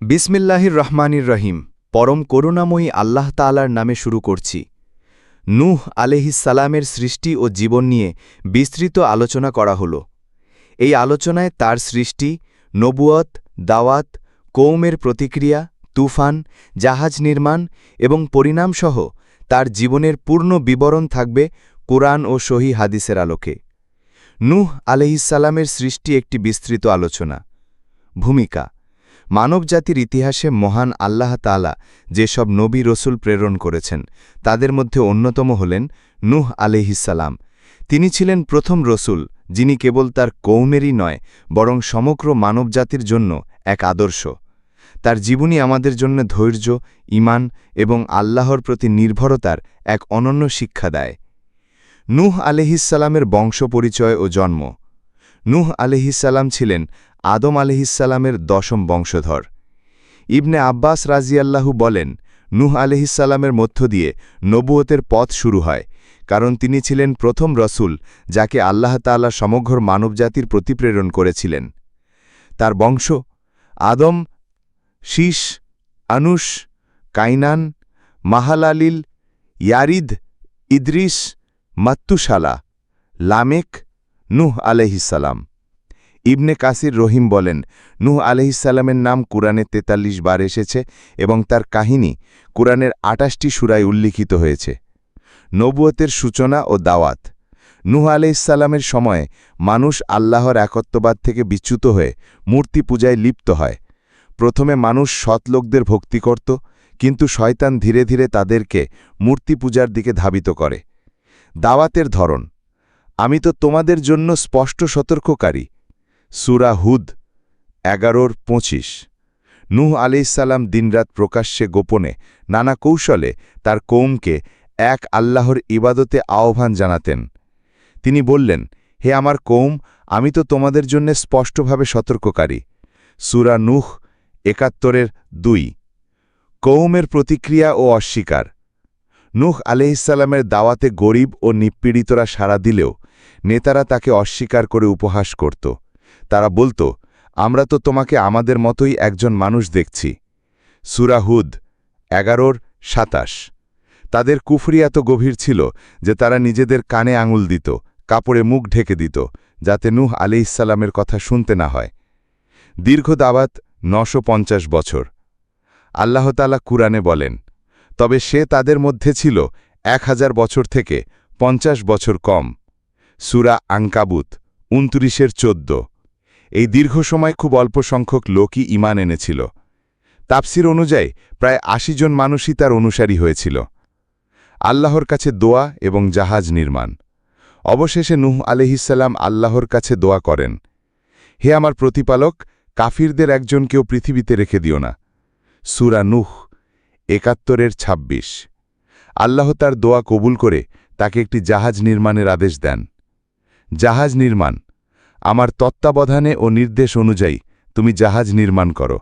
বিসমিল্লাহির রহমানির রহিম, পরম করুণাময়ী আল্লাহ তাআলার নামে শুরু করছি। নূহ আলহিসালামের সৃষ্টি ও জীবন নিয়ে বিস্তৃত আলোচনা করা হল। এই আলোচনায় তার সৃষ্টি নবুয়ত দাওয়াত কৌমের প্রতিক্রিয়া, তুফান, জাহাজ নির্মাণ এবং পরিণামসহ তার জীবনের পূর্ণ বিবরণ থাকবে কোরআন ও সহি হাদিসের আলোকে। নূহ আলহিসাল্লামের সৃষ্টি একটি বিস্তৃত আলোচনা। ভূমিকা মানবজাতির ইতিহাসে মহান আল্লাহ তালা যেসব নবী রসুল প্রেরণ করেছেন, তাদের মধ্যে অন্যতম হলেন নূহ আলহিসাল্লাম তিনি ছিলেন প্রথম রসুল, যিনি কেবল তার কৌমেরই নয়, বরং সমগ্র মানবজাতির জন্য এক আদর্শ। তার জীবনী আমাদের জন্য ধৈর্য ইমান এবং আল্লাহর প্রতি নির্ভরতার এক অনন্য শিক্ষা দেয়। নূহ আলহিসাল্লামের বংশ পরিচয় ও জন্ম। নূহ আলহিসাল্লাম ছিলেন আদম আলহিসাল্লামের দশম বংশধর। ইবনে আব্বাস রাজিয়াল্লাহু বলেন, নূহ আলহিসাল্লামের মধ্য দিয়ে নবুয়তের পথ শুরু হয়, কারণ তিনি ছিলেন প্রথম রসুল যাকে আল্লাহ তাল্লাহ সমগ্র মানবজাতির প্রতিপ্রেরণ করেছিলেন। তার বংশ আদম, শীষ, আনুষ, কাইনান, মাহালালিল, ইয়ারিদ, ইদ্রিস, মাত্তুশালা, লামেক, নুহ আলহিসাল্লাম। ইবনে কাসির রহিম বলেন, নুহ আলহিসাল্লামের নাম কুরআনে ৪৩ বার এসেছে এবং তার কাহিনী কুরআনের আটাশটি সুরায় উল্লিখিত হয়েছে। নবুয়তের সূচনা ও দাওয়াত। নুহ আলহিসাল্লামের সময়ে মানুষ আল্লাহর একত্ববাদ থেকে বিচ্যুত হয়ে মূর্তি পূজায় লিপ্ত হয়। প্রথমে মানুষ সৎ লোকদের ভক্তি করত, কিন্তু শয়তান ধীরে ধীরে তাদেরকে মূর্তি পূজার দিকে ধাবিত করে। দাওয়াতের ধরন। আমি তো তোমাদের জন্য স্পষ্ট সতর্ককারী সুরা হুদ, এগারোর পঁচিশ। নূহ আলিসাল্লাম দিনরাত প্রকাশ্যে গোপনে নানা কৌশলে তার কৌমকে এক আল্লাহর ইবাদতে আহ্বান জানাতেন। তিনি বললেন, হে আমার কৌম আমি তো তোমাদের জন্য স্পষ্টভাবে সতর্ককারী। সুরা নুহ একাত্তরের দুই। কৌমের প্রতিক্রিয়া ও অস্বীকার। নূহ আলহিসাল্লামের দাওয়াতে গরিব ও নিপীড়িতরা সাড়া দিলেও নেতারা তাকে অস্বীকার করে উপহাস করত। তারা বলত, আমরা তো তোমাকে আমাদের মতোই একজন মানুষ দেখছি। সুরাহুদ এগারোর সাতাশ। তাদের কুফরি এত গভীর ছিল যে তারা নিজেদের কানে আঙুল দিত, কাপড়ে মুখ ঢেকে দিত, যাতে নুহ নূহ আলিহিসাল্লামের কথা শুনতে না হয়। দীর্ঘ দাওয়াত নশো বছর। আল্লাহতালা কুরআনে বলেন, তবে সে তাদের মধ্যে ছিল এক হাজার বছর থেকে পঞ্চাশ বছর কম। সুরা আঙ্কাবুত উনত্রিশের চোদ্দ। এই দীর্ঘ সময় খুব অল্প সংখ্যক লোকই ইমান এনেছিল। তাপসির অনুযায়ী প্রায় আশি জন মানুষই তার অনুসারী হয়েছিল। আল্লাহর কাছে দোয়া এবং জাহাজ নির্মাণ। অবশেষে নুহ আলহিসাল্লাম আল্লাহর কাছে দোয়া করেন, হে আমার প্রতিপালক, কাফিরদের একজনকেও পৃথিবীতে রেখে দিও না। সুরা নুহ একাত্তরের ২৬ আল্লাহ তার দোয়া কবুল করে তাকে একটি জাহাজ নির্মাণের আদেশ দেন। জাহাজ নির্মাণ আমার তত্ত্বাবধানে ও নির্দেশ অনুযায়ী তুমি জাহাজ নির্মাণ করো।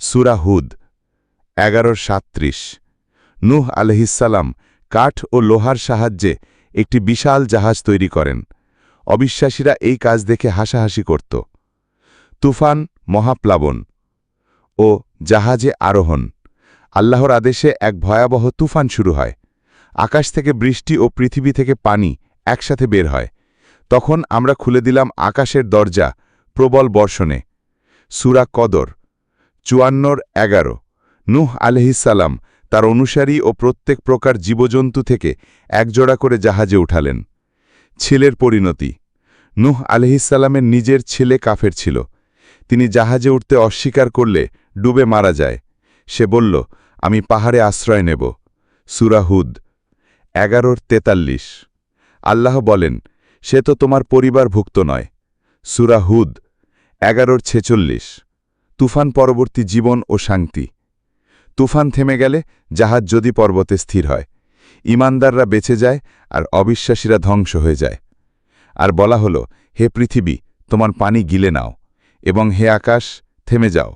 সুরা হুদ, এগারোর সাত্রিশ নুহ আলহিসাল্লাম কাঠ ও লোহার সাহায্যে একটি বিশাল জাহাজ তৈরি করেন। অবিশ্বাসীরা এই কাজ দেখে হাসাহাসি করত। তুফান, মহাপ্লাবন ও জাহাজে আরোহণ। আল্লাহর আদেশে এক ভয়াবহ তুফান শুরু হয়। আকাশ থেকে বৃষ্টি ও পৃথিবী থেকে পানি একসাথে বের হয়। তখন আমরা খুলে দিলাম আকাশের দরজা, প্রবল বর্ষণে। সুরা কদর, চুয়ান্নর এগারো। নুহ আলহিসাল্লাম তার অনুসারী ও প্রত্যেক প্রকার জীবজন্তু থেকে একজোড়া করে জাহাজে উঠালেন। ছেলের পরিণতি, নুহ আলহিসাল্লামের নিজের ছেলে কাফের ছিল। তিনি জাহাজে উঠতে অস্বীকার করলে ডুবে মারা যায়। সে বলল, আমি পাহাড়ে আশ্রয় নেব। সুরাহুদ এগারোর তেতাল্লিশ। আল্লাহ বলেন সে তো তোমার পরিবারভুক্ত নয়। সুরাহুদ এগারোর ছেচল্লিশ। তুফান পরবর্তী জীবন ও শান্তি। তুফান থেমে গেলে জাহাজ যদি পর্বতে স্থির হয়, ইমানদাররা বেঁচে যায় আর অবিশ্বাসীরা ধ্বংস হয়ে যায়। আর বলা হল, হে পৃথিবী, তোমার পানি গিলে নাও এবং হে আকাশ, থেমে যাও।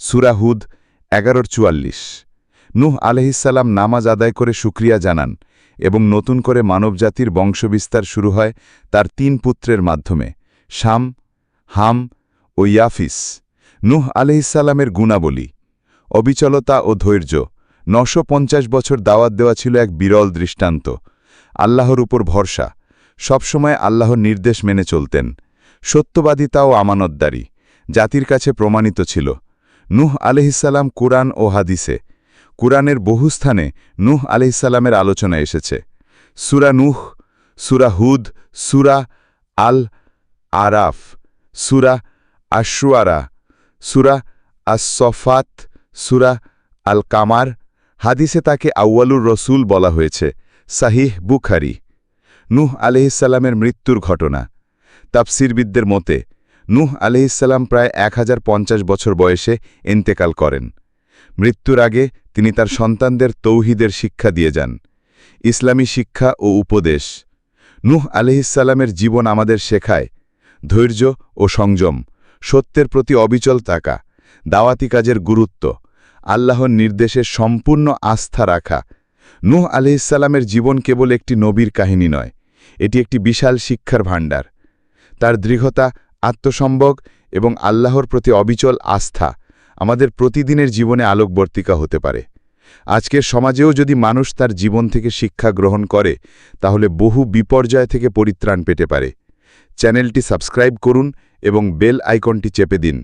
সুরাহুদ এগারোর চুয়াল্লিশ। নুহ আলহিসাল্লাম নামাজ আদায় করে সুক্রিয়া জানান এবং নতুন করে মানবজাতির বংশবিস্তার শুরু হয় তার তিন পুত্রের মাধ্যমে, শাম, হাম ও ইয়াফিস। নুহ আলহিসাল্লামের গুণাবলী, অবিচলতা ও ধৈর্য, নশো বছর দাওয়াত দেওয়া ছিল এক বিরল দৃষ্টান্ত। আল্লাহর উপর ভরসা, সবসময় আল্লাহর নির্দেশ মেনে চলতেন। সত্যবাদিতা ও আমানতদারি, জাতির কাছে প্রমাণিত ছিল। নুহ আলহিসাল্লাম কুরআন ও হাদিসে কুরআনের বহু স্থানে নুহ আলহিসাল্লামের আলোচনা এসেছে। সুরা নুহ, সুরা হুদ, সুরা আল আরাফ, সুরা আশুয়ারা সুরা আসফাত সুরা আল কামার হাদিসে তাকে আউয়ালুর রসুল বলা হয়েছে, সাহিহ বুখারি। নুহ আলহিসাল্লামের মৃত্যুর ঘটনা। তাফসিরবিদদের মতে, নুহ আলহিসাল্লাম প্রায় এক হাজার পঞ্চাশ বছর বয়সে এন্তেকাল করেন। মৃত্যুর আগে তিনি তার সন্তানদের তৌহিদের শিক্ষা দিয়ে যান। ইসলামী শিক্ষা ও উপদেশ। নুহ আলহিসাল্লামের জীবন আমাদের শেখায়, ধৈর্য ও সংযম, সত্যের প্রতি অবিচল তাকা দাওয়াতি কাজের গুরুত্ব, আল্লাহর নির্দেশে সম্পূর্ণ আস্থা রাখা। নূহ আলহিসাল্লামের জীবন কেবল একটি নবীর কাহিনী নয়, এটি একটি বিশাল শিক্ষার ভাণ্ডার। তার দৃঢ়তা আত্মসম্ভব এবং আল্লাহর প্রতি অবিচল আস্থা আমাদের প্রতিদিনের জীবনে আলোকবর্তিকা হতে পারে। আজকের সমাজেও যদি মানুষ তার জীবন থেকে শিক্ষা গ্রহণ করে, তাহলে বহু বিপর্যয় থেকে পরিত্রাণ পেতে পারে। চ্যানেলটি সাবস্ক্রাইব করুন এবং বেল আইকনটি চেপে দিন।